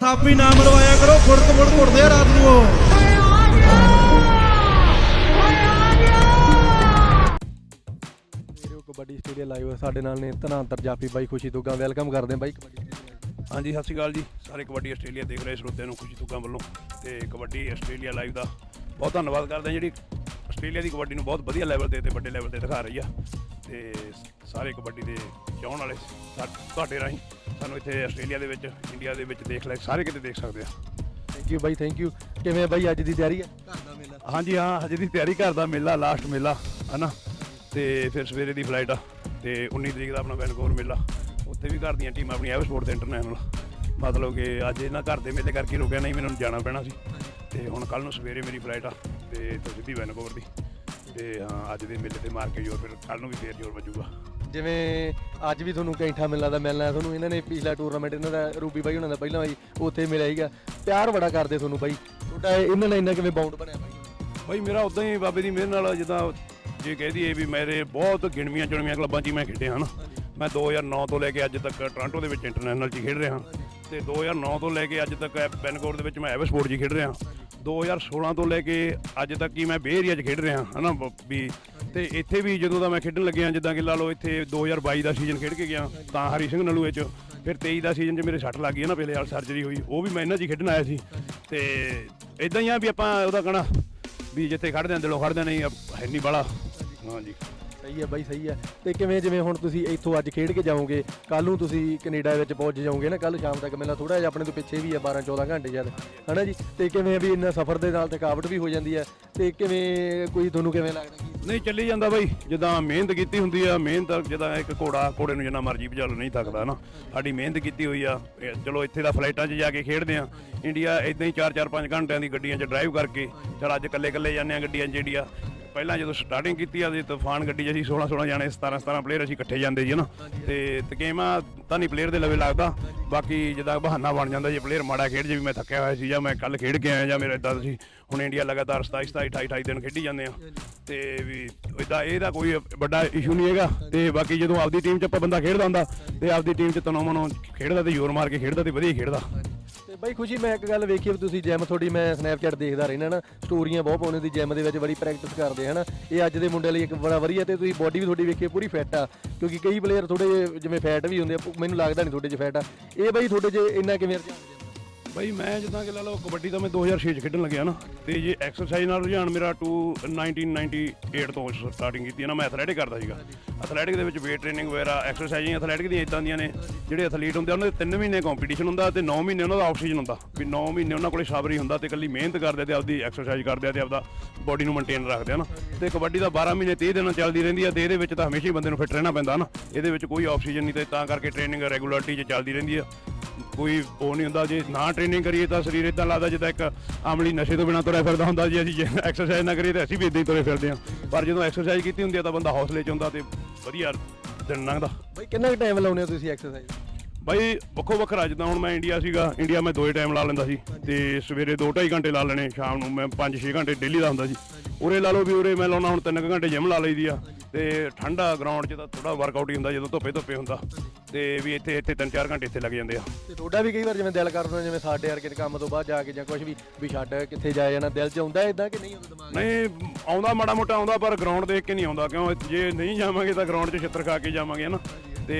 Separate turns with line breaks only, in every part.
ਥਾਪੀ ਨਾ ਮਰਵਾਇਆ ਕਰੋ ਫੁੜਕ ਫੁੜਕ ਉੱਠਦੇ ਆ ਰਾਤ ਨੂੰ ਉਹ।
ਕਬੱਡੀ ਸਟੇਡੀਅਮ ਲਾਈਵ ਸਾਡੇ ਨਾਲ ਨੇ ਧਨਾਂਤਰ ਜਾਫੀ ਬਾਈ ਖੁਸ਼ੀ ਦੁੱਗਾ ਵੈਲਕਮ ਕਰਦੇ ਹਾਂ ਬਾਈ ਕਬੱਡੀ
ਹਾਂਜੀ ਸਤਿ ਸ਼੍ਰੀ ਅਕਾਲ ਜੀ। ਸਾਰੇ ਕਬੱਡੀ ਆਸਟ੍ਰੇਲੀਆ ਦੇਖ ਰਹੇ ਸਰੋਤਿਆਂ ਨੂੰ ਖੁਸ਼ੀ ਤੁਕਾਂ ਵੱਲੋਂ। ਤੇ ਕਬੱਡੀ ਆਸਟ੍ਰੇਲੀਆ ਲਾਈਵ ਦਾ ਬਹੁਤ ਧੰਨਵਾਦ ਕਰਦੇ ਹਾਂ ਜਿਹੜੀ ਆਸਟ੍ਰੇਲੀਆ ਦੀ ਕਬੱਡੀ ਨੂੰ ਬਹੁਤ ਵਧੀਆ ਲੈਵਲ ਤੇ ਤੇ ਵੱਡੇ ਲੈਵਲ ਤੇ ਦਿਖਾ ਰਹੀ ਆ। ਤੇ ਸਾਰੇ ਕਬੱਡੀ ਦੇ ਚਾਹਣ ਵਾਲੇ ਸਾ- ਤੁਹਾਡੇ ਰਾਹੀਂ ਸਾਨੂੰ ਇੱਥੇ ਆਸਟ੍ਰੇਲੀਆ ਦੇ ਵਿੱਚ ਇੰਡੀਆ ਦੇ ਵਿੱਚ ਦੇਖ ਲੈ ਸਾਰੇ ਕਿਤੇ ਦੇਖ ਸਕਦੇ ਆ।
ਥੈਂਕ ਯੂ ਬਾਈ ਥੈਂਕ ਯੂ ਕਿਵੇਂ ਬਾਈ ਅੱਜ ਦੀ ਤਿਆਰੀ? ਹੈ ਘਰ ਦਾ ਮੇਲਾ।
ਹਾਂਜੀ ਹਾਂ ਹਜੇ ਦੀ ਤਿਆਰੀ ਕਰਦਾ ਮੇਲਾ ਲਾਸਟ ਮੇਲਾ ਹਨਾ? ਤੇ ਫਿਰ ਸਵੇਰੇ ਦੀ ਫਲਾਈਟ ਆ ਤੇ 19 ਤਰੀਕ ਦਾ ਆਪਣਾ ਵੈਨਕੂਵਰ ਮੇਲਾ। ਉੱਥੇ ਵੀ ਘਰ ਦੀਆਂ ਟੀਮਾਂ ਆਪਣੀ ਐਵ ਸਪੋਰਟ ਦੇ ਇੰਟਰਨੈਸ਼ਨਲ ਮਤਲਬ ਕਿ ਅੱਜ ਇਹਨਾਂ ਘਰ ਦੇ ਮੇਲੇ ਕਰਕੇ ਰੁਕਿਆ ਨਹੀਂ ਮੈਨੂੰ ਜਾਣਾ ਪੈਣਾ ਸੀ। ਤੇ ਹੁਣ ਕੱਲ ਨੂੰ ਸਵੇਰੇ ਮੇਰੀ ਫਲਾਈਟ ਆ ਤੇ ਤੋਂ ਸਿੱਧੀ ਵੈਨਕੂਵਰ ਦੀ। ਤੇ ਹਾਂ ਅੱਜ ਦੇ ਮੇਲੇ ਤੇ ਮਾਰ ਕੇ ਜੋਰ ਫਿਰ ਕੱਲ ਨੂੰ ਵੀ ਫੇਰ ਜੋਰ ਵੱਜੂਗਾ।
ਜਿਵੇਂ ਅੱਜ ਵੀ ਤੁਹਾਨੂੰ ਕੈਂਠਾ ਮਿਲਣਾ ਦਾ ਮਿਲਣਾ ਤੁਹਾਨੂੰ ਇਹਨਾਂ ਨੇ ਪਿਛਲਾ ਟੂਰਨਾਮੈਂਟ ਇਹਨਾਂ ਦਾ ਰੂਬੀ ਬਾਈ ਉਹਨਾਂ ਦਾ ਪਹਿਲਾਂ ਬਾਈ ਉੱਥੇ ਮਿਲਿਆ ਸੀਗਾ। ਪਿਆਰ ਬੜਾ ਕਰਦੇ ਤੁਹਾਨੂੰ ਬਾਈ। ਤੁਹਾਡਾ ਇਹਨਾਂ ਨਾਲ ਇੰਨਾ ਕਿਵੇਂ ਬਾਉਂਡ ਬਣਿਆ ਬਾਈ?
ਬਈ ਮੇਰਾ ਉਦਾਂ ਹੀ ਬਾਬੇ ਦੀ ਮਿਹਰ ਨਾਲ ਜਿੱਦਾਂ ਜੇ ਕਹਿ ਦਈਏ ਵੀ ਮੇਰੇ ਬਹੁਤ ਗਿਣਵੀਆਂ ਚੁਣਵੀਆਂ ਕਲੱਬਾਂ 'ਚ ਹੀ ਮੈਂ ਖੇਡਿਆ ਹਨ ਮੈਂ 2009 ਤੋਂ ਲੈ ਕੇ ਅੱਜ ਤੱਕ ਟੋਰਾਂਟੋ ਦੇ ਵਿੱਚ ਇੰਟਰਨੈਸ਼ਨਲ 'ਚ ਖੇਡ ਰਿਹਾ। ਤੇ 2009 ਤੋਂ ਲੈ ਕੇ ਅੱਜ ਤੱਕ ਬੈਨਕੋਰ ਦੇ ਵਿੱਚ ਮੈਂ ਐਵਰ ਸਪੋਰਟ 'ਚ ਖੇਡ ਰਿਹਾ। 2016 ਤੋਂ ਲੈ ਕੇ ਅੱਜ ਤੱਕ ਹੀ ਮੈਂ ਬੇ ਏਰੀਆ 'ਚ ਖੇਡ ਰਿਹਾ, ਹਨਾ, ਬ- ਵੀ ਤੇ ਇੱਥੇ ਵੀ ਜਦੋਂ ਦਾ ਮੈਂ ਖੇਡਣ ਲੱਗਿਆ, ਜਿੱਦਾਂ ਕਿ ਲਾ ਲਓ ਇੱਥੇ 2022 ਦਾ ਸੀਜ਼ਨ ਖੇਡ ਕੇ ਗਿਆ, ਤਾਂ ਹਰੀ ਸਿੰਘ ਨਲੂਏ 'ਚ, ਫਿਰ 23 ਦਾ ਸੀਜ਼ਨ 'ਚ ਮੇਰੇ ਸੱਟ ਲੱਗ ਗਈ ਨਾ ਪਹਿਲੇ ਵਾਲ ਸਰਜਰੀ ਹੋਈ, ਉਹ ਵੀ ਮੈਂ ਇਹਨਾਂ 'ਚ ਹੀ ਖੇਡਣ ਆਇਆ ਸੀ। ਤੇ ਇਦਾਂ ਹੀ ਆ ਵੀ ਆਪਾਂ ਉਹਦਾ ਕਹਣਾ ਵੀ ਜਿੱਥੇ ਖੜਦੇ ਆਂ, ਦਿਲੋਂ ਖੜਦੇ ਨਹੀਂ ਹੈ ਨਹੀਂ ਬਾਲਾ। ਹਾਂਜੀ।
ਸਹੀ ਹੈ ਬਾਈ, ਸਹੀ ਹੈ। ਤੇ ਕਿਵੇਂ, ਜਿਵੇਂ ਹੁਣ ਤੁਸੀਂ ਇੱਥੋਂ ਅੱਜ ਖੇਡ ਕੇ ਜਾਓਗੇ ਕੱਲ ਨੂੰ ਤੁਸੀਂ ਕੈਨੇਡਾ ਵਿੱਚ ਪਹੁੰਚ ਜਾਓਗੇ ਨਾ ਕੱਲ ਸ਼ਾਮ ਤੱਕ ਮੇਲਾ ਥੋੜਾ ਜਿਹਾ ਆਪਣੇ ਤੋਂ ਪਿੱਛੇ ਵੀ ਹੈ 12 14 ਘੰਟੇ ਜਦ, ਹਨਾ ਜੀ? ਤੇ ਕਿਵੇਂ ਵੀ ਇੰਨਾ ਸਫ਼ਰ ਦੇ ਨਾਲ ਥਕਾਵਟ ਵੀ ਹੋ ਜਾਂਦੀ ਹੈ, ਤੇ ਕਿਵੇਂ, ਕੋਈ ਤੁਹਾਨੂੰ ਕਿਵੇਂ ਲੱਗਦਾ ਕਿ
ਨਹੀਂ, ਚੱਲੀ ਜਾਂਦਾ ਬਾਈ, ਜਿੱਦਾਂ ਮਿਹਨਤ ਕੀਤੀ ਹੁੰਦੀ ਆ, ਮਿਹਨਤ ਜਿੱਦਾਂ ਇੱਕ ਘੋੜਾ, ਘੋੜੇ ਨੂੰ ਜਿੰਨਾ ਮਰਜ਼ੀ ਭਜਾ ਨਹੀਂ ਥੱਕਦਾ ਨਾ ਸਾਡੀ ਮਿਹਨਤ ਕੀਤੀ ਹੋਈ ਆ, ਇਹ ਚਲੋ ਇੱਥੇ ਦਾ ਫਲਾਈਟਾਂ 'ਚ ਜਾ ਕੇ ਖੇਡਦੇ ਆ, ਇੰਡੀਆ ਇਦਾਂ ਹੀ 4-4 5 ਘੰਟਿਆਂ ਦੀ ਗੱਡੀਆਂ 'ਚ ਡਰਾਈਵ ਕਰਕੇ, ਚਲ ਅੱਜ ਇਕੱਲੇ ਇਕੱਲੇ ਜਾਂਦੇ ਆ ਗੱਡੀਆਂ 'ਚ ਜਿਹੜੀਆਂ ਪਹਿਲਾਂ ਜਦੋਂ ਸਟਾਰਟਿੰਗ ਕੀਤੀ ਆ ਤੇ ਤੂਫਾਨ ਗੱਡੀ 'ਚ ਅਸੀਂ 16 16 ਜਾਣੇ 17 17 ਪਲੇਅਰ ਅਸੀਂ ਇਕੱਠੇ ਜਾਂਦੇ ਜੀ ਨਾ? ਤੇ ਤਕੇਮਾ ਤਾਂ ਨਹੀਂ ਪਲੇਅਰ ਦੇ ਲਵੇ ਲੱਗਦਾ। ਬਾਕੀ ਜਿੱਦਾਂ ਬਹਾਨਾ ਬਣ ਜਾਂਦਾ ਜੇ ਪਲੇਅਰ ਮਾੜਾ ਖੇਡ ਜੇ ਵੀ ਮੈਂ ਥੱਕਿਆ ਹੋਇਆ ਸੀ ਜਾਂ ਮੈਂ ਕੱਲ ਖੇਡ ਕੇ ਆਇਆ ਜਾਂ ਮੇਰਾ ਇਦਾਂ ਸੀ ਹੁਣ ਇੰਡੀਆ ਲਗਾਤਾਰ 27 27 28 28 ਦਿਨ ਖੇਡੀ ਜਾਂਦੇ ਆ। ਤੇ ਵੀ ਇਦਾਂ ਇਹਦਾ ਕੋਈ ਵੱਡਾ ਇਸ਼ੂ ਨਹੀਂ ਹੈਗਾ। ਤੇ ਬਾਕੀ ਜਦੋਂ ਆਪਦੀ ਟੀਮ 'ਚ ਆਪਾਂ ਬੰਦਾ ਖੇਡਦਾ ਹੁੰਦਾ ਤੇ ਆਪਦੀ ਟੀਮ 'ਚ ਤਨੋਂ ਮਨੋਂ ਖੇਡਦਾ ਤੇ ਜ਼ੋਰ ਮਾਰ ਕੇ ਖੇਡਦਾ ਤੇ ਵਧੀਆ ਖੇਡਦਾ।
ਬਾਈ ਖੁਸ਼ੀ, ਮੈਂ ਇੱਕ ਗੱਲ ਵੇਖੀ ਵੀ ਤੁਸੀਂ ਜਿਮ ਤੁਹਾਡੀ, ਮੈਂ ਸਨੈਪਚੈਟ ਦੇਖਦਾ ਰਹਿਣਾ ਨਾ ਸਟੋਰੀਆਂ ਬਹੁਤ ਪਾਉਂਦੇ ਦੀ ਜਿਮ ਦੇ ਵਿੱਚ, ਬੜੀ ਪ੍ਰੈਕਟਿਸ ਕਰਦੇ ਹਨਾ। ਇਹ ਅੱਜ ਦੇ ਮੁੰਡੇ ਲਈ ਇੱਕ ਬੜਾ ਵਧੀਆ ਤੇ ਤੁਸੀਂ ਬੋਡੀ ਵੀ ਤੁਹਾਡੀ ਵੇਖੀ, ਪੂਰੀ ਫਿੱਟ ਆ। ਕਿਉਂਕਿ ਕਈ ਪਲੇਅਰ ਥੋੜੇ ਜਿਵੇਂ ਫੈਟ ਵੀ ਹੁੰਦੇ ਆ, ਮੈਨੂੰ ਲੱਗਦਾ ਨਹੀਂ ਤੁਹਾਡੇ 'ਚ ਫੈਟ ਆ। ਇਹ ਬਾਈ ਤੁਹਾਡੇ 'ਚ ਇੰਨਾ ਕਿਵੇਂ ਰੁਝਾਨ
ਬਈ ਮੈਂ ਜਿੱਦਾਂ ਕਿ ਲਾ ਲਓ ਕਬੱਡੀ ਤਾਂ ਮੈਂ 2006 ਚ ਖੇਡਣ ਲੱਗਿਆ ਨਾ, ਤੇ ਜੇ ਐਕਸਰਸਾਈਜ਼ ਨਾਲ ਰੁਝਾਨ ਮੇਰਾ ਟੂ 1998 ਤੋਂ ਸਟਾਰਟਿੰਗ ਕੀਤੀ ਹੈ ਨਾ, ਮੈਂ ਐਥਲੈਟਿਕ ਕਰਦਾ ਸੀਗਾ। ਐਥਲੈਟਿਕ ਦੇ ਵਿੱਚ weight ਟ੍ਰੇਨਿੰਗ ਵਗੈਰਾ ਐਕਸਰਸਾਈਜ਼ ਐਥਲੈਟਿਕ ਦੀਆਂ ਇਦਾਂ ਦੀਆਂ ਨੇ, ਜਿਹੜੇ ਐਥਲੀਟ ਹੁੰਦੇ ਆ, ਉਹਨਾਂ ਦੇ 3 ਮਹੀਨੇ ਕੰਪੀਟੀਸ਼ਨ ਹੁੰਦਾ ਤੇ 9 ਮਹੀਨੇ ਉਹਨਾਂ ਦਾ ਆਫ ਸੀਜ਼ਨ ਹੁੰਦਾ, ਵੀ 9 ਮਹੀਨੇ ਉਹਨਾਂ ਕੋਲੇ ਸਬਰੀ ਹੁੰਦਾ ਤੇ ਇਕੱਲੀ ਮਿਹਨਤ ਕਰਦੇ ਆ ਤੇ ਆਪਦੀ ਐਕਸਰਸਾਈਜ਼ ਕਰਦੇ ਆ ਤੇ ਆਪਦਾ ਬੋਡੀ ਨੂੰ ਮੇਨਟੇਨ ਰੱਖਦੇ ਆ ਨਾ। ਤੇ ਕਬੱਡੀ ਦਾ 12 ਮਹੀਨੇ 30 ਦਿਨਾਂ ਚੱਲਦੀ ਰਹਿੰਦੀ ਆ ਤੇ ਇਹਦੇ ਵਿੱਚ ਤਾਂ ਹਮੇਸ਼ਾ ਹੀ ਬੰਦੇ ਨੂੰ ਫਿੱਟ ਰਹਿਣਾ ਪੈਂਦਾ ਨਾ, ਇਹਦੇ ਵਿੱਚ ਕੋਈ ਆਫ ਸੀਜ਼ਨ ਨਹੀਂ ਤੇ ਤਾਂ ਕਰਕੇ ਟ੍ਰੇਨਿੰਗ ਰੈਗੂਲਰਟੀ 'ਚ ਚੱਲਦੀ ਰਹਿੰਦੀ ਆ। ਕੋਈ ਉਹ ਨਹੀਂ ਹੁੰਦਾ ਜੇ ਨਾ ਟ੍ਰੇਨਿੰਗ ਕਰੀਏ ਤਾਂ ਸਰੀਰ ਇਦਾਂ ਲੱਗਦਾ ਜਿੱਦਾਂ ਇੱਕ ਆਮਲੀ ਨਸ਼ੇ ਤੋਂ ਬਿਨਾਂ ਤੁਰਿਆ ਫਿਰਦਾ ਹੁੰਦਾ ਜੇ ਅਸੀਂ ਐਕਸਰਸਾਈਜ਼ ਨਾ ਕਰੀਏ ਤਾਂ ਅਸੀਂ ਵੀ ਇਦਾਂ ਹੀ ਤੁਰੇ ਫਿਰਦੇ ਹਾਂ। ਪਰ ਜਦੋਂ ਐਕਸਰਸਾਈਜ਼ ਕੀਤੀ ਹੁੰਦੀ ਆ ਤਾਂ ਬੰਦਾ ਹੌਸਲੇ 'ਚ ਹੁੰਦਾ ਤੇ ਵਧੀਆ ਦਿਨ ਲੰਘਦਾ।
ਬਾਈ ਕਿੰਨਾ ਕੁ ਟਾਈਮ ਲਾਉਂਦੇ ਹੋ ਤੁਸੀਂ ਐਕਸਰਸਾਈਜ਼
ਬਾਈ ਵੱਖੋ ਵੱਖਰਾ ਜਿੱਦਾਂ ਹੁਣ ਮੈਂ ਇੰਡੀਆ ਸੀਗਾ ਇੰਡੀਆ ਮੈਂ ਦੋਏ ਟਾਈਮ ਲਾ ਲੈਂਦਾ ਸੀ ਤੇ ਸਵੇਰੇ 2.5 ਘੰਟੇ ਲਾ ਲੈਣੇ ਸ਼ਾਮ ਨੂੰ ਮੈਂ 5-6 ਘੰਟੇ ਡੇਲੀ ਦਾ ਹੁੰਦਾ ਸੀ। ਉਰੇ ਲਾ ਲਓ ਵੀ ਉਰੇ ਮੈਂ ਲਾਉਣਾ ਹੁਣ 3 ਘੰਟੇ ਜਿਮ ਲਾ ਲਈਦੀ ਆ। ਤੇ ਠੰਡਾ ਗਰਾਊਂਡ 'ਚ ਤਾਂ ਥੋੜਾ ਵਰਕਆਊਟ ਹੀ ਹੁੰਦਾ ਜਦੋਂ ਧੁੱਪੇ ਧੁੱਪੇ ਹੁੰਦਾ। ਤੇ ਵੀ ਇੱਥੇ ਇੱਥੇ 3-4 ਘੰਟੇ ਇੱਥੇ ਲੱਗ ਜਾਂਦੇ ਆ।
ਤੇ ਤੁਹਾਡਾ ਵੀ ਕਈ ਵਾਰ ਜਿਵੇਂ ਦਿਲ ਕਰਦਾ ਜਿਵੇਂ ਸਾਡੇ ਵਰਗੇ ਦੇ ਕੰਮ ਤੋਂ ਬਾਅਦ ਜਾ ਕੇ ਜਾਂ ਕੁਝ ਵੀ ਵੀ ਛੱਡ ਕਿੱਥੇ ਜਾਏ ਜਾਣਾ ਦਿਲ 'ਚ ਆਉਂਦਾ ਇਦਾਂ ਕਿ ਨਹੀਂ ਆਉਂਦਾ ਦਿਮਾਗ? 'ਚ?
ਨਹੀਂ ਆਉਂਦਾ ਮਾੜਾ ਮੋਟਾ ਆਉਂਦਾ ਪਰ ਗਰਾਊਂਡ ਦੇਖ ਕੇ ਨਹੀਂ ਆਉਂਦਾ। ਕਿਉਂ? ਜੇ ਨਹੀਂ ਜਾਵਾਂਗੇ ਤਾਂ ਗਰਾਊਂਡ 'ਚ ਛਿੱਤਰ ਖਾ ਕੇ ਜਾਵਾਂਗੇ ਨਾ? ਤੇ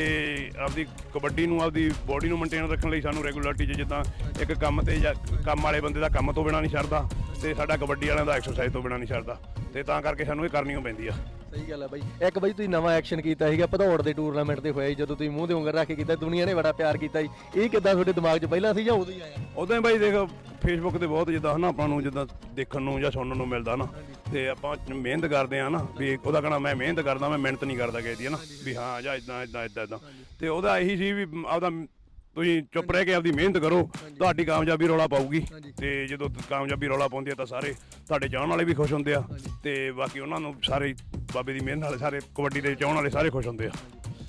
ਆਪਦੀ ਕਬੱਡੀ ਨੂੰ ਆਪਦੀ ਬੋਡੀ ਨੂੰ ਮੇਨਟੇਨ ਰੱਖਣ ਲਈ ਸਾਨੂੰ ਰੈਗੂਲਰਟੀ 'ਚ ਜਿੱਦਾਂ ਇੱਕ ਕੰਮ ਤੇ ਜਾਂ ਕੰਮ ਵਾਲੇ ਬੰਦੇ ਦਾ ਕੰਮ ਤੋਂ ਬਿਨਾ ਨਹੀਂ ਛੱਡਦਾ ਤੇ ਸਾਡਾ ਕਬੱਡੀ ਵਾਲਿਆਂ ਦਾ ਐਕਸਰਸਾਈਜ਼ ਤੋਂ ਬਿਨਾ ਨਹੀਂ ਛੱਡਦਾ ਤੇ ਤਾਂ ਕਰਕੇ ਸਾਨੂੰ ਇਹ ਕਰਨੀ ਓ ਪੈਂਦੀ ਆ।
ਸਹੀ ਗੱਲ ਹੈ ਬਾਈ। ਇੱਕ ਬਾਈ ਤੁਸੀਂ ਨਵਾਂ ਐਕਸ਼ਨ ਕੀਤਾ ਸੀਗਾ, ਭਦੌੜ ਦੇ ਟੂਰਨਾਮੈਂਟ ਤੇ ਹੋਇਆ ਸੀ, ਜਦੋਂ ਤੁਸੀਂ ਮੂੰਹ ਤੇ ਉਂਗਲ ਰੱਖ ਕੇ ਕੀਤਾ ਦੁਨੀਆ ਨੇ ਬੜਾ ਪਿਆਰ ਕੀਤਾ ਸੀ। ਇਹ ਕਿੱਦਾਂ ਤੁਹਾਡੇ ਦਿਮਾਗ 'ਚ ਪਹਿਲਾਂ ਸੀ ਜਾਂ ਉਦੋਂ ਹੀ ਆਇਆ?
ਉਦੋਂ ਹੀ ਬਾਈ ਦੇਖ ਫੇਸਬੁੱਕ ਤੇ ਬਹੁਤ ਜਿੱਦਾਂ ਹਨਾ, ਆਪਾਂ ਨੂੰ ਜਿੱਦਾਂ ਦੇਖਣ ਨੂੰ ਜਾਂ ਸੁਣਨ ਨੂੰ ਮਿਲਦਾ ਨਾ। ਤੇ ਆਪਾਂ ਮਿਹਨਤ ਕਰਦੇ ਆ ਨਾ, ਵੀ ਉਹਦਾ ਕਹਣਾ, ਮੈਂ ਮਿਹਨਤ ਕਰਦਾ, ਮੈਂ ਮਿਹਨਤ ਨਹੀਂ ਕਰਦਾ ਕਿਸੇ ਦੀ ਹਨਾ। ਵੀ ਹਾਂ, ਜਾਂ ਇਦਾਂ ਇਦਾਂ ਇਦਾਂ ਤੇ ਉਹਦਾ ਇਹੀ ਸੀ ਵੀ ਆਪਦਾ ਤੁਸੀਂ ਚੁੱਪ ਰਹਿ ਕੇ ਆਪਦੀ ਮਿਹਨਤ ਕਰੋ ਤੁਹਾਡੀ ਕਾਮਯਾਬੀ ਰੌਲਾ ਪਾਊਗੀ। ਤੇ ਜਦੋਂ ਕਾਮਯਾਬੀ ਰੌਲਾ ਪਾਉਂਦੀ ਹੈ ਤਾਂ ਸਾਰੇ ਤੁਹਾਡੇ ਚਾਹਣ ਵਾਲੇ ਵੀ ਖੁਸ਼ ਹੁੰਦੇ ਆ। ਤੇ ਬਾਕੀ ਉਹਨਾਂ ਨੂੰ ਸਾਰੇ ਬਾਬੇ ਦੀ ਮਿਹਨਤ ਨਾਲ ਸਾਰੇ ਕਬੱਡੀ ਦੇ ਚਾਹਣ ਵਾਲੇ ਸਾਰੇ ਖੁਸ਼ ਹੁੰਦੇ ਆ।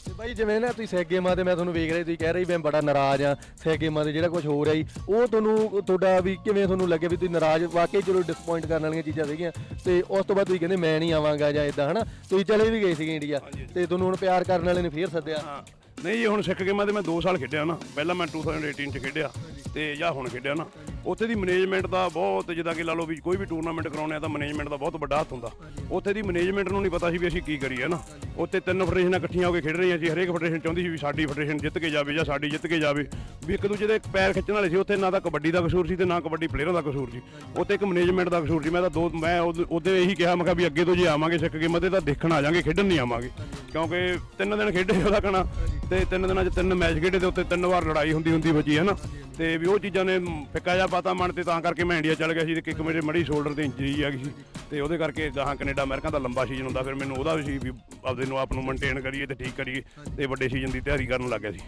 ਤੇ ਬਾਈ ਜਿਵੇਂ ਨਾ ਤੁਸੀਂ ਸੈਗ ਗੇਮਾਂ ਤੇ ਮੈਂ ਤੁਹਾਨੂੰ ਵੇਖ ਰਿਹਾ ਤੁਸੀਂ ਕਹਿ ਰਹੇ ਮੈਂ ਬੜਾ ਨਾਰਾਜ਼ ਆ ਸੈਗ ਗੇਮਾਂ ਤੇ ਜਿਹੜਾ ਕੁਝ ਹੋ ਰਿਹਾ ਸੀ ਉਹ ਤੁਹਾਨੂੰ ਤੁਹਾਡਾ ਵੀ ਕਿਵੇਂ ਤੁਹਾਨੂੰ ਲੱਗੇ ਵੀ ਤੁਸੀਂ ਨਾਰਾਜ਼ ਵਾਕਈ ਚਲੋ ਡਿਸਪਾਇੰਟ ਕਰਨ ਵਾਲੀਆਂ ਚੀਜ਼ਾਂ ਸੀਗੀਆਂ। ਤੇ ਉਸ ਤੋਂ ਬਾਅਦ ਤੁਸੀਂ ਕਹਿੰਦੇ ਮੈਂ ਨਹੀਂ ਆਵਾਂਗਾ ਜਾਂ ਇਦਾਂ ਹਨਾ? ਤੁਸੀਂ ਚਲੇ ਵੀ ਗਏ ਸੀਗੇ ਇੰਡੀਆ ਤੇ ਤੁਹਾਨੂੰ ਹੁਣ ਪਿਆਰ ਕਰਨ ਵਾਲੇ ਨੇ ਫੇਰ ਸੱਦਿਆ।
ਨਹੀਂ ਜੀ, ਹੁਣ ਸਿੱਖ ਗੇਮਾਂ ਤੇ ਮੈਂ 2 ਸਾਲ ਖੇਡਿਆ ਨਾ। ਪਹਿਲਾਂ ਮੈਂ 2018 ਚ ਖੇਡਿਆ ਤੇ ਜਾਂ ਹੁਣ ਖੇਡਿਆ ਨਾ। ਉੱਥੇ ਦੀ ਮੈਨੇਜਮੈਂਟ ਦਾ ਬਹੁਤ, ਜਿੱਦਾਂ ਕਿ ਲਾ ਲਓ ਵੀ ਕੋਈ ਵੀ ਟੂਰਨਾਮੈਂਟ ਕਰਾਉਣੇ ਆ ਤਾਂ ਮੈਨੇਜਮੈਂਟ ਦਾ ਬਹੁਤ ਵੱਡਾ ਹੱਥ ਹੁੰਦਾ। ਉੱਥੇ ਦੀ ਮੈਨੇਜਮੈਂਟ ਨੂੰ ਨਹੀਂ ਪਤਾ ਸੀ ਵੀ ਅਸੀਂ ਕੀ ਕਰੀਏ ਨਾ? ਉੱਥੇ ਤਿੰਨ ਫੈਡਰੇਸ਼ਨਾਂ ਇਕੱਠੀਆਂ ਹੋ ਕੇ ਖੇਡ ਰਹੀਆਂ ਸੀ, ਹਰੇਕ ਫੈਡਰੇਸ਼ਨ ਚਾਹੁੰਦੀ ਸੀ ਵੀ ਸਾਡੀ ਫੈਡਰੇਸ਼ਨ ਜਿੱਤ ਕੇ ਜਾਵੇ ਜਾਂ ਸਾਡੀ ਜਿੱਤ ਕੇ ਜਾਵੇ। ਵੀ ਇੱਕ ਦੂਜੇ ਦੇ ਪੈਰ ਖਿੱਚਣ ਵਾਲੇ ਸੀ, ਉੱਥੇ ਨਾ ਤਾਂ ਕਬੱਡੀ ਦਾ ਕਸੂਰ ਸੀ ਤੇ ਨਾ ਕਬੱਡੀ ਪਲੇਅਰਾਂ ਦਾ ਕਸੂਰ ਸੀ। ਉੱਥੇ ਇੱਕ ਮੈਨੇਜਮੈਂਟ ਦਾ ਕਸੂਰ ਸੀ, ਮੈਂ ਤਾਂ ਦੋ, ਮੈਂ ਉਹਦੇ ਇਹੀ ਕਿਹਾ, ਮੈਂ ਕਿਹਾ ਵੀ ਅੱਗੇ ਤੋਂ ਜੇ ਆਵਾਂਗੇ ਸਿੱਖ ਕੇ ਮਤੇ ਤਾਂ ਦੇਖਣ ਆ ਜਾਾਂਗੇ, ਖੇਡਣ ਨਹੀਂ ਆਵਾਂਗੇ। ਕਿਉਂਕਿ ਤਿੰਨ ਦਿਨ ਖੇਡੇ ਉਹਦਾ ਕਹਣਾ ਤੇ ਤਿੰਨ ਦਿਨਾਂ 'ਚ ਤਿੰਨ ਮੈਚ ਖੇਡੇ ਤੇ ਉੱਤੇ ਤਿੰਨ ਵਾਰ ਲੜਾਈ ਹੁੰਦੀ ਹੁੰਦੀ ਬਚੀ, ਹੈ ਨਾ? ਤੇ ਵੀ ਉਹ ਚੀਜ਼ਾਂ ਨੇ ਫਿੱਕਾ ਜਿਹਾ ਪਤਾ ਮਨ ਤੇ, ਤਾਂ ਕਰਕੇ ਮੈਂ ਇੰਡੀਆ ਚਲ ਗਿਆ ਸੀ ਤੇ ਕਿੱਕ ਮੇਰੇ ਮੜੀ ਸ਼ੋਲਡਰ ਤੇ ਇੰਜਰੀ ਆ ਗਈ ਸੀ। ਤੇ ਉਹਦੇ ਕਰਕੇ ਗਾਹਾਂ ਕੈਨੇਡਾ ਅਮਰੀਕਾ ਦਾ ਲੰਬਾ ਸੀਜ਼ਨ ਹੁੰਦਾ, ਫਿਰ ਮੈਨੂੰ ਉਹਦਾ ਵੀ ਸੀ ਵੀ ਆਪਦੇ ਨੂੰ ਆਪ ਨੂੰ ਮੇਨਟੇਨ ਕਰੀਏ ਤੇ ਠੀਕ ਕਰੀਏ ਤੇ ਵੱਡੇ ਸੀਜ਼ਨ ਦੀ ਤਿਆਰੀ ਕਰਨ ਲੱਗ ਗਿਆ ਸੀ।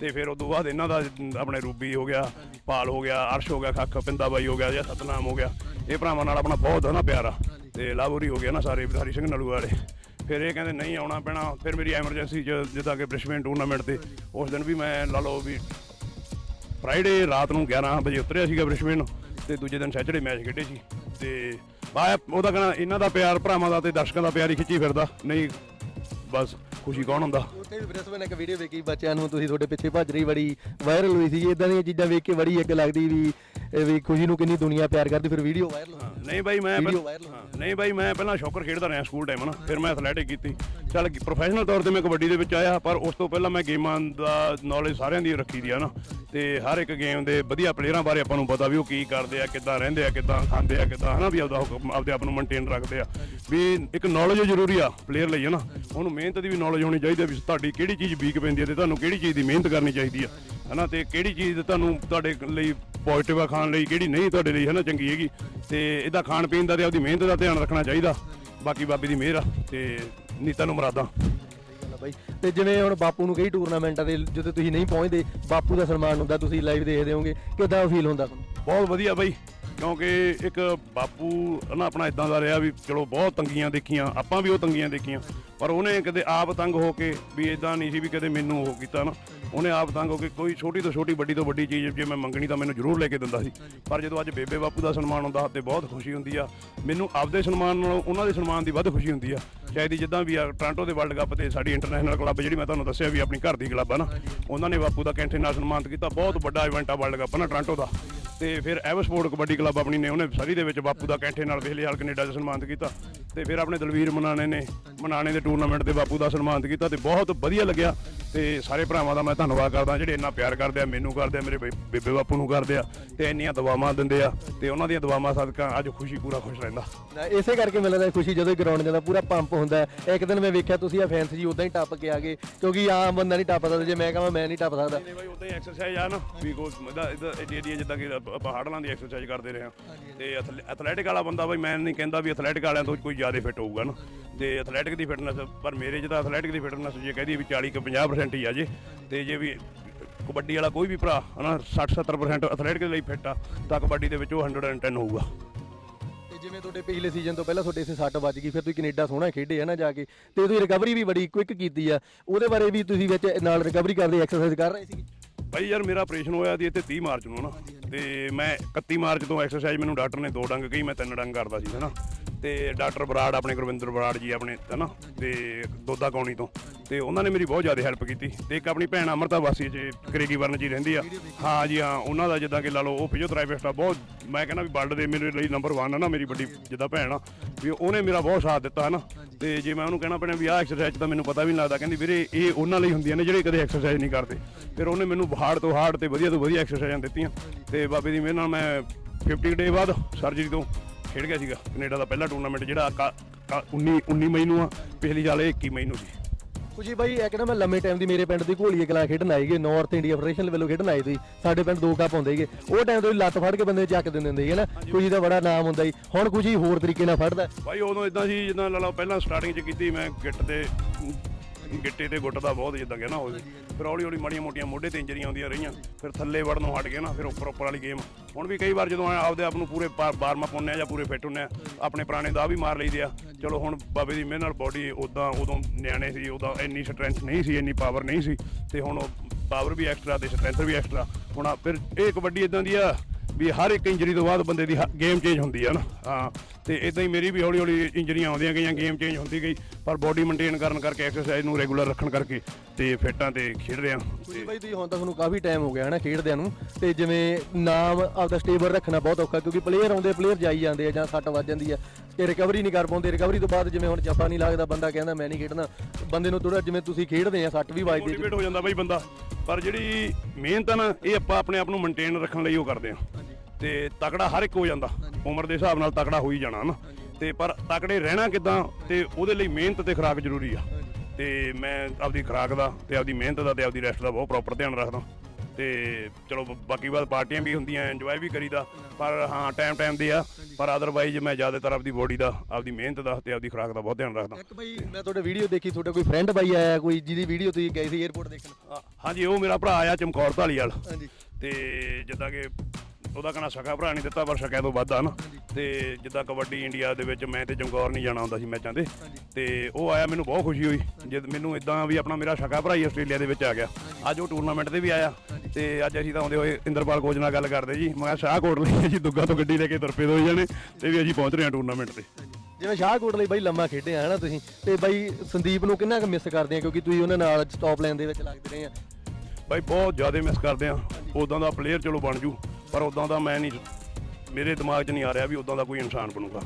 ਤੇ ਫਿਰ ਉਸ ਤੋਂ ਬਾਅਦ ਇਹਨਾਂ ਦਾ ਆਪਣੇ ਰੂਬੀ ਹੋ ਗਿਆ, ਪਾਲ ਹੋ ਗਿਆ, ਅਰਸ਼ ਹੋ ਗਿਆ, ਖੱਖ ਪਿੰਦਾ ਬਾਈ ਹੋ ਗਿਆ, ਜਾਂ ਸਤਨਾਮ ਹੋ ਗਿਆ। ਇਹ ਭਰਾਵਾਂ ਨਾਲ ਆਪਣਾ ਬਹੁਤ ਹੈ ਨਾ ਪਿਆਰਾ ਤੇ ਲਾਹੌਰੀ ਹੋ ਗਿਆ ਨਾ ਸਾਰੇ ਵਿਧਾਰੀ ਸਿੰਘ ਨਲੂ ਵਾਲੇ। ਫਿਰ ਇਹ ਕਹਿੰਦੇ ਨਹੀਂ ਆਉਣਾ ਪੈਣਾ, ਫਿਰ ਮੇਰੀ ਐਮਰਜੈਂਸੀ ਚ ਜਿੱਦਾਂ ਕਿ ਬ੍ਰਿਸਬੇਨ ਟੂਰਨਾਮੈਂਟ ਤੇ ਉਸ ਦਿਨ ਵੀ ਮੈਂ ਲਾ ਲਓ ਵੀ ਫਰਾਈਡੇ ਰਾਤ ਨੂੰ 11 ਵਜੇ ਉਤਰਿਆ ਸੀਗਾ ਬ੍ਰਿਸਬੇਨ ਤੇ ਦੂਜੇ ਦਿਨ ਸੈਚਰਡੇ ਮੈਚ ਖੇਡੇ ਸੀ ਤੇ ਬਾ ਉਹਦਾ ਕਹਣਾ, ਇਹਨਾਂ ਦਾ ਪਿਆਰ ਭਰਾਵਾਂ ਦਾ ਤੇ ਦਰਸ਼ਕਾਂ ਦਾ ਪਿਆਰ ਹੀ ਖਿੱਚੀ ਫਿਰਦਾ। ਨਹੀਂ, ਬਸ ਖੁਸ਼ੀ ਕੌਣ ਹੁੰਦਾ?
ਉੱਥੇ ਵੀ ਬ੍ਰਿਸਬਨ ਇੱਕ ਵੀਡੀਓ ਵੇਖੀ ਬੱਚਿਆਂ ਨੂੰ ਤੁਸੀਂ ਤੁਹਾਡੇ ਪਿੱਛੇ ਭੱਜ ਰਹੀ ਬੜੀ ਵਾਇਰਲ ਹੋਈ ਸੀ। ਇਦਾਂ ਦੀਆਂ ਚੀਜ਼ਾਂ ਵੇਖ ਕੇ ਬੜੀ ਇੱਕ ਲੱਗਦੀ ਵੀ ਇਹ ਵੀ ਖੁਸ਼ੀ ਨੂੰ ਕਿੰਨੀ ਦੁਨੀਆ ਪਿਆਰ ਕਰਦੀ ਫਿਰ ਵੀਡੀਓ ਵਾਇਰਲ ਹੋਈ।
ਨਹੀਂ ਬਾਈ ਮੈਂ ਪਹਿਲਾਂ-
viral
ਹਾਂ, ਨਹੀਂ ਬਾਈ ਮੈਂ ਪਹਿਲਾਂ ਸ਼ੌਕਰ ਖੇਡਦਾ ਰਿਹਾ ਸਕੂਲ ਟਾਈਮ ਨਾ ਫਿਰ ਮੈਂ ਐਥਲੈਟਿਕ ਕੀਤੀ। ਚੱਲ ਪ੍ਰੋਫੈਸ਼ਨਲ ਤੌਰ ਤੇ ਮੈਂ ਕਬੱਡੀ ਦੇ ਵਿੱਚ ਆਇਆ ਪਰ ਉਸ ਤੋਂ ਪਹਿਲਾਂ ਮੈਂ ਗੇਮਾਂ ਦਾ ਨੌਲੇਜ ਸਾਰਿਆਂ ਦੀ ਰੱਖੀ ਦੀ ਆ ਨਾ ਤੇ ਹਰ ਇੱਕ ਗੇਮ ਦੇ ਵਧੀਆ ਪਲੇਅਰਾਂ ਬਾਰੇ ਆਪਾਂ ਨੂੰ ਪਤਾ ਵੀ ਉਹ ਕੀ ਕਰਦੇ ਆ ਕਿੱਦਾਂ ਰਹਿੰਦੇ ਆ ਕਿੱਦਾਂ ਖਾਂਦੇ ਆ ਕਿੱਦਾਂ ਹਨਾ ਵੀ ਆਪਦਾ ਆਪਦੇ ਆਪ ਨੂੰ ਮੇਨਟੇਨ ਰੱਖਦੇ ਆ। ਵੀ ਇੱਕ ਨੌਲੇਜ ਜ਼ਰੂਰੀ ਆ ਪਲੇਅਰ ਲਈ ਹਨਾ। ਉਹਨੂੰ ਮਿਹਨਤ ਦੀ ਵੀ ਨੌਲੇਜ ਹੋਣੀ ਚਾਹੀਦੀ ਆ ਵੀ ਤੁਹਾਡੀ ਕਿਹੜੀ ਚੀਜ਼ ਵੀਕ ਪੈਂਦੀ ਆ ਤੇ ਤੁਹਾਨੂੰ ਕਿਹੜੀ ਚੀਜ਼ ਦੀ ਮਿਹਨਤ ਕਰਨੀ ਚਾਹੀਦੀ ਆ ਹਨਾ ਤੇ ਕਿਹੜੀ ਚੀਜ਼ ਤੁਹਾਨੂੰ ਤੁਹਾਡੇ ਲਈ ਪੋਜ਼ਿਟਿਵ ਆ ਖਾਣ ਲਈ ਕਿਹੜੀ ਨਹੀਂ ਤੁਹਾਡੇ ਲਈ ਹਨਾ ਚੰਗੀ ਹੈਗੀ। ਤੇ ਇਹਦਾ ਖਾਣ ਪੀਣ ਦਾ ਤੇ ਆਪਦੀ ਮਿਹਨਤ ਦਾ ਧਿਆਨ ਰੱਖਣਾ ਚਾਹੀਦਾ। ਬਾਕੀ ਬਾਬੇ ਦੀ ਮਿਹਰ ਆ ਤੇ ਨੀਤਾ ਨੂੰ ਮਰਾਦਾ।
ਗੱਲ ਆ ਬਾਈ ਤੇ ਜਿਵੇਂ ਹੁਣ ਬਾਪੂ ਨੂੰ ਕਈ ਟੂਰਨਾਮੈਂਟਾਂ ਦੇ ਜਦੋਂ ਤੁਸੀਂ ਨਹੀਂ ਪਹੁੰਚਦੇ ਬਾਪੂ ਦਾ ਸਨਮਾਨ ਹੁੰਦਾ ਤੁਸੀਂ ਲਾਈਵ ਦੇਖਦੇ ਹੋਗੇ ਕਿਦਾਂ ਫੀਲ ਹੁੰਦਾ ਤੁਹਾਨੂੰ?
ਬਹੁਤ ਵਧੀਆ ਬਾਈ। ਕਿਉਂਕਿ ਇੱਕ ਬਾਪੂ ਨਾ ਆਪਣਾ ਇਦਾਂ ਦਾ ਰਿਹਾ ਵੀ ਚਲੋ ਬਹੁਤ ਤੰਗੀਆਂ ਦੇਖੀਆਂ ਆਪਾਂ ਵੀ ਉਹ ਤੰਗੀਆਂ ਦੇਖੀਆਂ ਪਰ ਉਹਨੇ ਕਦੇ ਆਪ ਤੰਗ ਹੋ ਕੇ ਵੀ ਇਦਾਂ ਨਹੀਂ ਸੀ ਵੀ ਕਦੇ ਮੈਨੂੰ ਉਹ ਕੀਤਾ ਨਾ। ਉਹਨੇ ਆਪ ਤੰਗ ਹੋ ਕੇ ਕੋਈ ਛੋਟੀ ਤੋਂ ਛੋਟੀ ਵੱਡੀ ਤੋਂ ਵੱਡੀ ਚੀਜ਼ ਜੇ ਮੈਂ ਮੰਗਣੀ ਤਾਂ ਮੈਨੂੰ ਜ਼ਰੂਰ ਲੈ ਕੇ ਦਿੰਦਾ ਸੀ। ਪਰ ਜਦੋਂ ਅੱਜ ਬੇਬੇ ਬਾਪੂ ਦਾ ਸਨਮਾਨ ਹੁੰਦਾ ਤੇ ਬਹੁਤ ਖੁਸ਼ੀ ਹੁੰਦੀ ਆ। ਮੈਨੂੰ ਆਪਦੇ ਸਨਮਾਨ ਨਾਲੋਂ ਉਹਨਾਂ ਦੇ ਸਨਮਾਨ ਦੀ ਵੱਧ ਖੁਸ਼ੀ ਹੁੰਦੀ ਆ। ਸ਼ਾਇਦ ਜਿੱਦਾਂ ਵੀ ਆ ਟ੍ਰਾਂਟੋ ਦੇ ਵਰਲਡ ਕੱਪ ਤੇ ਸਾਡੀ ਇੰਟਰਨੈਸ਼ਨਲ ਕਲੱਬ ਜਿਹੜੀ ਮੈਂ ਤੁਹਾਨੂੰ ਦੱਸਿਆ ਵੀ ਆਪਣੀ ਘਰ ਦੀ ਕਲੱਬ ਆ ਨਾ ਉਹਨਾਂ ਨੇ ਬਾਪੂ ਦਾ ਕੈਂਠੇ ਨਾਲ ਸਨਮਾਨਿਤ ਕੀਤਾ। ਬਹੁਤ ਵੱਡਾ ਇਵੈਂਟ ਆ ਵਰਲਡ ਕੱਪ ਨਾ ਟ੍ਰਾਂਟੋ ਦਾ। ਤੇ ਫਿਰ ਐਵਰ ਸਪੋਰਟ ਕਬੱਡੀ ਕਲੱਬ ਆਪਣੀ ਨੇ, ਉਹਨੇ ਸਰੀ ਦੇ ਵਿੱਚ ਬਾਪੂ ਦਾ ਕੈਂਠੇ ਨਾਲ ਵੇਲੇ ਹਾਲ ਕੈਨੇਡਾ 'ਚ ਸਨਮਾਨਿਤ ਕੀਤਾ। ਤੇ ਫਿਰ ਆਪਣੇ ਦਲਵੀਰ ਮਨਾਣੇ ਨੇ, ਮਨਾਣੇ ਦੇ ਟੂਰਨਾਮੈਂਟ ਤੇ ਬਾਪੂ ਦਾ ਸਨਮਾਨਿਤ ਕੀਤਾ ਤੇ ਬਹੁਤ ਵਧੀਆ ਲੱਗਿਆ। ਤੇ ਸਾਰੇ ਭਰਾਵਾਂ ਦਾ ਮੈਂ ਧੰਨਵਾਦ ਕਰਦਾ ਜਿਹੜੇ ਇੰਨਾ ਪਿਆਰ ਕਰਦੇ ਆ ਮੈਨੂੰ ਕਰਦੇ ਆ ਮੇਰੇ ਬੇ- ਬੇਬੇ ਬਾਪੂ ਨੂੰ ਕਰਦੇ ਆ ਤੇ ਇੰਨੀਆਂ ਦੁਆਵਾਂ ਦਿੰਦੇ ਆ ਤੇ ਉਹਨਾਂ ਦੀਆਂ ਦੁਆਵਾਂ ਸਦਕਾ ਅੱਜ ਖੁਸ਼ੀ ਪੂਰਾ ਖੁਸ਼ ਰਹਿੰਦਾ।
ਨਾ ਇਸੇ ਕਰਕੇ ਮੈਨੂੰ ਲੱਗਦਾ ਖੁਸ਼ੀ ਜਦੋਂ ਗਰਾਊਂਡ ਜਾਂਦਾ ਪੂਰਾ ਪੰਪ ਹੁੰਦਾ ਹੈ। ਇੱਕ ਦਿਨ ਮੈਂ ਵੇਖਿਆ ਤੁਸੀਂ ਆ ਫੈਂਸ ਜੀ ਉਦਾਂ ਹੀ ਟੱਪ ਕੇ ਆ ਗਏ ਕਿਉਂਕਿ ਆਮ ਬੰਦਾ ਨਹੀਂ ਟੱਪ ਸਕਦਾ ਜੇ ਮੈਂ ਕਹਾਂ ਮੈਂ ਨਹੀਂ ਟੱਪ ਸਕਦਾ।
ਨਹੀਂ ਬਾਈ ਉਦਾਂ ਹੀ ਐਕਸਰਸਾਈਜ਼ ਆ ਨਾ ਵੀ ਕੋ ਇਹਦਾ ਏਡੀ ਏਡੀ ਜਿੱਦਾਂ ਕਿ ਆਪਾਂ ਦੀ ਐਕਸਰਸਾਈਜ਼ ਕਰਦੇ ਰਹੇ ਹਾਂ। ਤੇ ਐਥਲੈਟਿਕ ਵਾਲਾ ਬੰਦਾ ਬਾਈ ਮੈਂ ਨਹੀਂ ਕਹਿੰਦਾ ਵੀ ਐਥਲੈਟਿਕ ਵਾਲਿਆਂ ਤੋਂ ਕੋਈ ਜ਼ਿਆਦਾ ਫਿੱਟ ਹੋਊਗਾ ਨਾ। ਤੇ ਐਥਲੈਟਿਕ ਦੀ ਫਿਟਨੈਸ ਪਰ ਮੇਰੇ ਜਿਹਦਾ ਐਥਲੈਟਿਕ ਦੀ ਫਿਟਨੈਸ ਜੇ ਕਹਦੀ ਵੀ 40 ਕਿ 50% ਹੀ ਆ ਜੇ ਤੇ ਜੇ ਵੀ ਕਬੱਡੀ ਵਾਲਾ ਕੋਈ ਵੀ ਭਰਾ ਹਨਾ 60 70% ਐਥਲੈਟਿਕ ਦੇ ਲਈ ਫਿੱਟ ਆ ਤਾਂ ਕਬੱਡੀ ਦੇ ਵਿੱਚ ਉਹ 110 ਹੋਊਗਾ।
ਤੇ ਜਿਵੇਂ ਤੁਹਾਡੇ ਪਿਛਲੇ ਸੀਜ਼ਨ ਤੋਂ ਪਹਿਲਾਂ ਤੁਹਾਡੇ ਇਸੇ ਸੱਟ ਵੱਜ ਗਈ ਫਿਰ ਤੁਸੀਂ ਕੈਨੇਡਾ ਸੋਹਣਾ ਖੇਡੇ ਹੈ ਨਾ ਜਾ ਕੇ ਤੇ ਤੁਸੀਂ ਰਿਕਵਰੀ ਵੀ ਬੜੀ ਕੁਇਕ ਕੀਤੀ ਆ ਉਹਦੇ ਬਾਰੇ ਵੀ ਤੁਸੀਂ ਵਿੱਚ ਨਾਲ ਰਿਕਵਰੀ ਕਰਦੇ ਐਕਸਰਸਾਈਜ਼ ਕਰ ਰਹੇ ਸੀ
ਭਾਈ ਯਾਰ ਮੇਰਾ ਆਪਰੇਸ਼ਨ ਹੋਇਆ ਸੀ ਇੱਥੇ 30 ਮਾਰਚ ਨੂੰ ਨਾ ਤੇ ਮੈਂ 31 ਮਾਰਚ ਤੋਂ ਐਕਸਰਸਾਈਜ਼ ਮੈਨੂੰ ਡਾਕਟਰ ਨੇ ਦੋ ਡੰਗ ਕਹੀ ਮੈਂ ਤਿੰਨ ਡੰਗ ਕਰਦਾ ਸੀ ਹਨਾ। ਤੇ ਡਾਕਟਰ ਬਰਾੜ, ਆਪਣੇ ਗੁਰਵਿੰਦਰ ਬਰਾੜ ਜੀ ਆਪਣੇ, ਹਨਾ, ਤੇ ਦੋਦਾ ਕੌਣੀ ਤੋਂ। ਤੇ ਉਹਨਾਂ ਨੇ ਮੇਰੀ ਬਹੁਤ ਜ਼ਿਆਦਾ ਹੈਲਪ ਕੀਤੀ। ਤੇ ਇੱਕ ਆਪਣੀ ਭੈਣ ਅਮਰਤਾ ਵਾਸੀ ਚ ਕਰੇਗੀ ਵਰਨ ਜੀ ਰਹਿੰਦੀ ਆ। ਹਾਂ ਜੀ, ਹਾਂ, ਉਹਨਾਂ ਦਾ ਜਿੱਦਾਂ ਕਿ ਲਾ ਲਓ, ਉਹ ਫਿਜ਼ੀਓਥੈਰੇਪਿਸਟ ਆ, ਬਹੁਤ, ਮੈਂ ਕਹਿੰਦਾ ਵੀ ਵਰਲਡ ਦੇ ਮੇਰੇ ਲਈ ਨੰਬਰ 1 ਆ ਨਾ, ਮੇਰੀ ਵੱਡੀ ਜਿੱਦਾਂ ਭੈਣ ਆ। ਵੀ ਉਹਨੇ ਮੇਰਾ ਬਹੁਤ ਸਾਥ ਦਿੱਤਾ, ਹਨਾ। ਤੇ ਜੇ ਮੈਂ ਉਹਨੂੰ ਕਹਿਣਾ ਪੈਣਾ ਵੀ ਆਹ ਐਕਸਰਸਾਈਜ਼ ਤਾਂ ਮੈਨੂੰ ਪਤਾ ਵੀ ਨਹੀਂ ਲੱਗਦਾ, ਕਹਿੰਦੀ ਵੀਰੇ ਇਹ ਉਹਨਾਂ ਲਈ ਹੁੰਦੀਆਂ ਨੇ ਜਿਹੜੇ ਕਦੇ ਐਕਸਰਸਾਈਜ਼ ਨਹੀਂ ਕਰਦੇ। ਫਿਰ ਉਹਨੇ ਮੈਨੂੰ ਹਾਰਡ ਤੋਂ ਹਾਰਡ ਤੇ ਵਧੀਆ ਤੋਂ ਵਧੀਆ ਐਕਸਰਸਾਈਜ਼ਾਂ ਦਿੱਤੀਆਂ। ਤੇ ਬਾਬੇ ਦੀ ਮਿਹਰ ਨਾਲ ਮੈਂ 50 ਡੇ ਬਾਅਦ ਸਰਜਰੀ ਤੋਂ ਖੇਡ ਗਿਆ ਸੀਗਾ ਕੈਨੇਡਾ ਦਾ ਪਹਿਲਾ ਟੂਰਨਾਮੈਂਟ ਜਿਹੜਾ ਕ- ਕ- 19 19 ਮਈ ਨੂੰ ਆ ਪਿਛਲੀ ਸਾਲ ਇਹ 21 ਮਈ ਨੂੰ ਸੀ।
ਖੁਸ਼ੀ ਬਾਈ ਇੱਕ ਨਾ ਮੈਂ ਲੰਮੇ ਟਾਈਮ ਦੀ ਮੇਰੇ ਪਿੰਡ ਦੀ ਘੋਲੀਏ ਕਲਾ ਖੇਡਣ ਆਈ ਗਏ ਨਾਰਥ ਇੰਡੀਆ ਫੈਡਰੇਸ਼ਨ ਵੱਲੋਂ ਖੇਡਣ ਆਏ ਤੁਸੀਂ ਸਾਡੇ ਪਿੰਡ ਦੋ ਕੱਪ ਹੁੰਦੇ ਸੀਗੇ ਉਹ ਟਾਈਮ ਤੋਂ ਹੀ ਲੱਤ ਫੜ ਕੇ ਬੰਦੇ ਚੱਕ ਦਿੰਦੇ ਹੁੰਦੇ ਸੀਗੇ ਨਾ ਖੁਸ਼ੀ ਦਾ ਬੜਾ ਨਾਮ ਹੁੰਦਾ ਸੀ। ਹੁਣ ਖੁਸ਼ੀ ਹੋਰ ਤਰੀਕੇ ਨਾਲ ਫੜਦਾ।
ਭਾਈ ਉਦੋਂ ਇਦਾਂ ਸੀ ਜਿੱਦਾਂ ਲਾ ਲਓ ਪਹਿਲਾਂ ਸਟਾਰਟਿੰਗ 'ਚ ਕੀਤੀ ਮੈਂ ਗਿੱਟ ਤੇ ਗਿੱਟੇ ਤੇ ਗੁੱਟ ਦਾ ਬਹੁਤ ਜਿੱਦਾਂ ਗਿਆ ਨਾ ਹੋਵੇ ਫਿਰ ਹੌਲੀ ਹੌਲੀ ਮਾੜੀਆਂ ਮੋਟੀਆਂ ਮੋਢੇ ਤੇ ਇੰਜਰੀਆਂ ਆਉਂਦੀਆਂ ਰਹੀਆਂ, ਫਿਰ ਥੱਲੇ ਵੜਨ ਨੂੰ ਹਟ ਗਏ ਨਾ, ਫਿਰ ਉੱਪਰ ਉੱਪਰ ਵਾਲੀ ਗੇਮ ਹੁਣ ਵੀ ਕਈ ਵਾਰ ਜਦੋਂ ਐਂ ਆਪਦੇ ਆਪ ਨੂੰ ਪੂਰੇ ਬਾਰਮਾ ਪਾਉਂਦੇ ਆ ਜਾਂ ਪੂਰੇ ਫਿੱਟ ਹੁੰਦੇ ਆ, ਆਪਣੇ ਪੁਰਾਣੇ ਦਾ ਵੀ ਮਾਰ ਲਈਦੇ ਆ। ਚਲੋ ਹੁਣ ਬਾਬੇ ਦੀ ਮਿਹਰ ਨਾਲ ਬੋਡੀ ਉਦਾਂ ਉਦੋਂ ਨਿਆਣੇ ਸੀ, ਉਦੋਂ ਇੰਨੀ ਸਟਰੈਂਥ ਨਹੀਂ ਸੀ, ਇੰਨੀ ਪਾਵਰ ਨਹੀਂ ਸੀ, ਤੇ ਹੁਣ ਪਾਵਰ ਵੀ ਐਕਸਟਰਾ ਤੇ ਸਟਰੈਂਥ ਵੀ ਐਕਸਟਰਾ ਹੁਣ ਫਿਰ ਇਹ ਕਬੱਡੀ ਇਦਾਂ ਦੀ ਆ ਵੀ ਹਰ ਇੱਕ ਇੰਜਰੀ ਤੋਂ ਬਾਅਦ ਬੰਦੇ ਦੀ ਗੇਮ ਚੇਂਜ ਹੁੰਦੀ ਆ ਨਾ। ਹਾਂ ਤੇ ਇਦਾਂ ਹੀ ਮੇਰੀ ਵੀ ਹੌਲੀ ਹੌਲੀ ਇੰਜਰੀਆਂ ਆਉਂਦੀਆਂ ਗਈਆਂ ਗੇਮ ਚੇਂਜ ਹੁੰਦੀ ਗਈ। ਪਰ ਬੋਡੀ ਮੇਨਟੇਨ ਕਰਨ ਕਰਕੇ ਐਕਸਰਸਾਈਜ਼ ਨੂੰ ਰੈਗੂਲਰ ਰੱਖਣ ਕਰਕੇ ਤੇ ਫਿੱਟਾਂ ਤੇ ਖੇਡ ਰਿਹਾ।
ਤੁਸੀਂ ਬਾਈ ਤੁਸੀਂ ਹੁਣ ਤਾਂ ਤੁਹਾਨੂੰ ਕਾਫੀ ਟਾਈਮ ਹੋ ਗਿਆ ਹਨਾ ਖੇਡਦਿਆਂ ਨੂੰ। ਤੇ ਜਿਵੇਂ ਨਾਮ ਆਪਦਾ ਸਟੇਬਲ ਰੱਖਣਾ ਬਹੁਤ ਔਖਾ ਕਿਉਂਕਿ ਪਲੇਅਰ ਆਉਂਦੇ ਪਲੇਅਰ ਜਾਈ ਜਾਂਦੇ ਆ ਜਾਂ ਸੱਟ ਵੱਜ ਜਾਂਦੀ ਆ। ਤੇ ਰਿਕਵਰੀ ਨਹੀਂ ਕਰ ਪਾਉਂਦੇ। ਰਿਕਵਰੀ ਤੋਂ ਬਾਅਦ ਜਿਵੇਂ ਹੁਣ ਜੱਫਾ ਨਹੀਂ ਲੱਗਦਾ ਬੰਦਾ ਕਹਿੰਦਾ ਮੈਂ ਨਹੀਂ ਖੇਡਣਾ। ਬੰਦੇ ਨੂੰ ਥੋੜਾ ਜਿਵੇਂ ਤੁਸੀਂ ਖੇਡਦੇ ਆ ਸੱਟ ਵੀ ਵੱਜਦੀ
ਮੋਟੀਵੇਟ ਹੋ ਜਾਂਦਾ ਬਾਈ ਬੰਦਾ। ਪਰ ਜਿਹੜੀ ਮਿਹਨਤ ਆ ਨਾ ਇਹ ਆਪਾਂ ਆਪਣੇ ਆਪ ਨੂੰ ਮੇਨਟੇਨ ਰੱਖਣ ਲਈ ਉਹ ਕਰਦੇ ਆ ਤੇ ਤਕੜਾ ਹਰ ਇੱਕ ਹੋ ਜਾਂਦਾ। ਉਮਰ ਦੇ ਹਿਸਾਬ ਨਾਲ ਤਕੜਾ ਹੋ ਹੀ ਜਾਣਾ ਨਾ ਤੇ ਪਰ ਤਕੜੇ ਰਹਿਣਾ ਕਿਦਾਂ ਤੇ ਉਹਦੇ ਲਈ ਮਿਹਨਤ ਤੇ ਖੁਰਾਕ ਜ਼ਰੂਰੀ ਆ। ਤੇ ਮੈਂ ਆਪਦੀ ਖੁਰਾਕ ਦਾ ਤੇ ਆਪਦੀ ਮਿਹਨਤ ਦਾ ਤੇ ਆਪਦੀ ਰੈਸਟ ਦਾ ਬਹੁਤ ਪ੍ਰੋਪਰ ਧਿਆਨ ਰੱਖਦਾ। ਤੇ ਚਲੋ ਬ- ਬਾਕੀ ਬਾਤ ਪਾਰਟੀਆਂ ਵੀ ਹੁੰਦੀਆਂ ਇੰਜੋਏ ਵੀ ਕਰੀਦਾ। ਪਰ ਹਾਂ ਟਾਈਮ ਟਾਈਮ ਦੇ ਆ। ਪਰ ਅਦਰਵਾਈਜ਼ ਮੈਂ ਜ਼ਿਆਦਾਤਰ ਆਪਦੀ ਬੋਡੀ ਦਾ ਆਪਦੀ ਮਿਹਨਤ ਦਾ ਤੇ ਆਪਦੀ ਖੁਰਾਕ ਦਾ ਬਹੁਤ ਧਿਆਨ ਰੱਖਦਾ।
ਇੱਕ ਬਾਈ ਮੈਂ ਤੁਹਾਡੇ ਵੀਡੀਓ ਦੇਖੀ ਤੁਹਾਡਾ ਕੋਈ ਫਰੈਂਡ ਬਾਈ ਆਇਆ ਕੋਈ ਜਿਹਦੀ ਵੀਡੀਓ ਤੁਸੀਂ ਗਏ ਸੀ 에어ਪੋਰਟ ਦੇਖਣ?
ਹਾਂ- ਹਾਂਜੀ ਉਹ ਮੇਰਾ ਭਰਾ ਆ ਚਮਕੌਰ ਢਾਲੀ ਵਾਲ
ਹਾਂਜੀ।
ਤੇ ਜਿੱਦਾਂ ਕਿ ਉਹਦਾ ਕਹਣਾ ਸਕਾ ਭਰਾ ਨਹੀਂ ਦਿੱਤਾ ਪਰ ਸਕਾ ਤੋਂ ਵੱਧ ਆ ਨਾ ਤੇ ਜਿੱਦਾਂ ਕਬੱਡੀ ਇੰਡੀਆ ਦੇ ਵਿੱਚ ਮੈਂ ਤੇ ਜੰਗੌਰ ਨਹੀਂ ਜਾਣਾ ਹੁੰਦਾ ਸੀ ਮੈਚਾਂ ਤੇ। ਤੇ ਉਹ ਆਇਆ ਮੈਨੂੰ ਬਹੁਤ ਖੁਸ਼ੀ ਹੋਈ। ਜਦ ਮੈਨੂੰ ਇਦਾਂ ਵੀ ਆਪਣਾ ਮੇਰਾ ਸਕਾ ਭਰਾ ਹੀ ਆਸਟ੍ਰੇਲੀਆ ਦੇ ਵਿੱਚ ਆ ਗਿਆ। ਅੱਜ ਉਹ ਟੂਰਨਾਮੈਂਟ ਤੇ ਵੀ ਆਇਆ। ਤੇ ਅੱਜ ਅਸੀਂ ਤਾਂ ਆਉਂਦੇ ਹੋਏ ਇੰਦਰਪਾਲ ਕੋਚ ਨਾਲ ਗੱਲ ਕਰਦੇ ਜੀ। ਮੈਂ ਸ਼ਾਹਕੋਟ ਲਈ ਅਸੀਂ ਦੁੱਗਾ ਤੋਂ ਗੱਡੀ ਲੈ ਕੇ ਤੁਰ ਪਏ ਦੋ ਜਣੇ ਤੇ ਵੀ ਅਸੀਂ ਪਹੁੰਚ ਰਹੇ ਹਾਂ ਟੂਰਨਾਮੈਂਟ ਤੇ।
ਜਿਵੇਂ ਸ਼ਾਹਕੋਟ ਲਈ ਬਾਈ ਲੰਮਾ ਖੇਡੇ ਆ ਹਨਾ ਤੁਸੀਂ? ਤੇ ਬਾਈ ਸੰਦੀਪ ਨੂੰ ਕਿੰਨਾ ਕੁ ਮਿਸ ਕਰਦੇ ਆ? ਕਿਉਂਕਿ ਤੁਸੀਂ ਉਹਨਾਂ ਨਾਲ ਸਟਾਪ ਲਾਈਨ ਦੇ ਵਿੱਚ ਲੱਗਦੇ ਰਹੇ ਆ।
ਬਾਈ ਬਹੁਤ ਜ਼ਿਆਦਾ ਮਿਸ ਕਰਦੇ ਆ। ਉਦਾਂ ਦਾ ਪਲੇਅਰ ਚਲੋ ਬਣ ਜੂ। ਪਰ ਉਦਾਂ ਦਾ ਮੈਂ ਨਹੀਂ ਮੇਰੇ ਦਿਮਾਗ 'ਚ ਨਹੀਂ ਆ ਰਿਹਾ ਵੀ ਉਦਾਂ ਦਾ ਕੋਈ ਇਨਸਾਨ ਬਣੂਗਾ।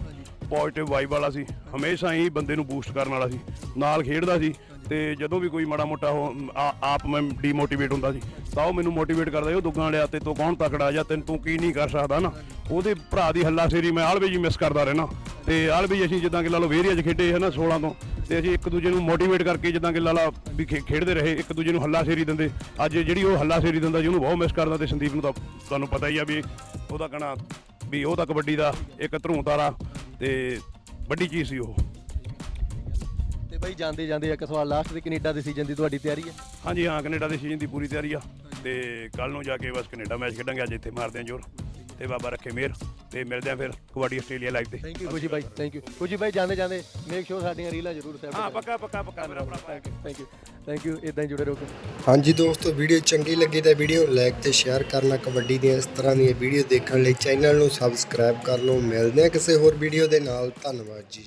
ਪੋਜ਼ਿਟਿਵ ਵਾਈਬ ਵਾਲਾ ਸੀ ਹਮੇਸ਼ਾ ਹੀ ਬੰਦੇ ਨੂੰ ਬੂਸਟ ਕਰਨ ਵਾਲਾ ਸੀ ਨਾਲ ਖੇਡਦਾ ਸੀ ਤੇ ਜਦੋਂ ਵੀ ਕੋਈ ਮਾੜਾ ਮੋਟਾ ਉਹ ਆਪ ਮੈਂ ਡੀਮੋਟੀਵੇਟ ਹੁੰਦਾ ਸੀ ਤਾਂ ਉਹ ਮੈਨੂੰ ਮੋਟੀਵੇਟ ਕਰਦਾ ਸੀ, ਉਹ ਦੁੱਗਾਂ ਲਿਆ ਤੇ ਤੂੰ ਕੌਣ ਤਕੜਾ ਜਾਂ ਤੈਨੂੰ ਤੂੰ ਕੀ ਨਹੀਂ ਕਰ ਸਕਦਾ ਨਾ? ਉਹਦੇ ਭਰਾ ਦੀ ਹੱਲਾਸ਼ੇਰੀ ਮੈਂ ਆਲਵੇ ਜੀ ਮਿਸ ਕਰਦਾ ਰਹਿਣਾ ਤੇ ਆਲਵੇ ਅਸੀਂ ਜਿੱਦਾਂ ਕਿ ਲਾ ਲਓ ਵੇਰੀਆ 'ਚ ਖੇਡੇ ਹੈ ਨਾ 16 ਤੋਂ ਤੇ ਅਸੀਂ ਇੱਕ ਦੂਜੇ ਨੂੰ ਮੋਟੀਵੇਟ ਕਰਕੇ ਜਿੱਦਾਂ ਕਿ ਲਾ ਲਾ ਵੀ ਖੇਡਦੇ ਰਹੇ ਇੱਕ ਦੂਜੇ ਨੂੰ ਹੱਲਾਸ਼ੇਰੀ ਦਿੰਦੇ। ਅੱਜ ਜਿਹੜੀ ਉਹ ਹੱਲਾਸ਼ੇਰੀ ਦਿੰਦਾ ਜੀ ਉਹਨੂੰ ਬਹੁਤ ਮਿਸ ਕਰਦਾ ਤੇ ਸੰਦੀਪ ਨੂੰ ਤਾਂ ਤੁਹਾਨੂੰ ਪਤਾ ਹੀ ਆ ਵੀ ਉਹਦਾ ਕਹਣਾ ਵੀ ਉਹ ਤਾਂ ਕਬੱਡੀ ਦਾ ਇੱਕ ਧਰੂੰ ਤਾਰਾ ਤੇ ਵੱਡੀ ਚੀਜ਼ ਸੀ ਉਹ।
ਤੇ ਬਾਈ ਜਾਂਦੇ ਜਾਂਦੇ ਇੱਕ ਸਵਾਲ ਲਾਸਟ ਦੇ ਕੈਨੇਡਾ ਦੇ ਸੀਜ਼ਨ ਦੀ ਤੁਹਾਡੀ ਤਿਆਰੀ ਹੈ?
ਹਾਂਜੀ ਹਾਂ ਕੈਨੇਡਾ ਦੇ ਸੀਜ਼ਨ ਦੀ ਪੂਰੀ ਤਿਆਰੀ ਆ। ਤੇ ਕੱਲ ਨੂੰ ਜਾ ਕੇ ਬਸ ਕੈਨੇਡਾ ਮੈਚ ਖੇਡਾਂਗੇ ਅੱਜ ਇੱਥੇ ਮਾਰਦੇ ਆਂ ਜ਼ੋਰ। ਤੇ ਬਾਬਾ ਰੱਖੇ ਮਿਹਰ ਤੇ ਮਿਲਦੇ ਆਂ ਫਿਰ ਕਬੱਡੀ ਆਸਟ੍ਰੇਲੀਆ ਲਾਈਵ ਤੇ।
ਥੈਂਕ ਯੂ ਖੁਸ਼ੀ ਬਾਈ ਥੈਂਕ ਯੂ ਖੁਸ਼ੀ ਬਾਈ ਜਾਂਦੇ ਜਾਂਦੇ ਮੇਕ ਸ਼ੋਰ ਸਾਡੀਆਂ ਰੀਲਾਂ ਜ਼ਰੂਰ ਸੈਂਡ
ਹਾਂ ਪੱਕਾ ਪੱਕਾ ਪੱਕਾ ਮੇਰਾ ਭਰਾ।
ਥੈਂਕ ਯੂ ਥੈਂਕ ਯੂ ਇਦਾਂ ਹੀ ਜੁੜੇ ਰਹੋ
ਹਾਂਜੀ ਦੋਸਤੋ ਵੀਡੀਓ ਚੰਗੀ ਲੱਗੀ ਤਾਂ ਵੀਡੀਓ ਲਾਈਕ ਤੇ ਸ਼ੇਅਰ ਕਰਨਾ ਕਬੱਡੀ ਦੀਆਂ ਇਸ ਤਰ੍ਹਾਂ ਦੀਆਂ ਵੀਡੀਓ ਦੇਖਣ ਲਈ ਚੈਨਲ ਨੂੰ ਸਬਸਕ੍ਰਾਈਬ ਕਰ ਲਓ। ਮਿਲਦੇ ਹਾਂ ਕਿਸੇ ਹੋਰ ਵੀਡੀਓ ਦੇ ਨਾਲ। ਧੰਨਵਾਦ ਜੀ।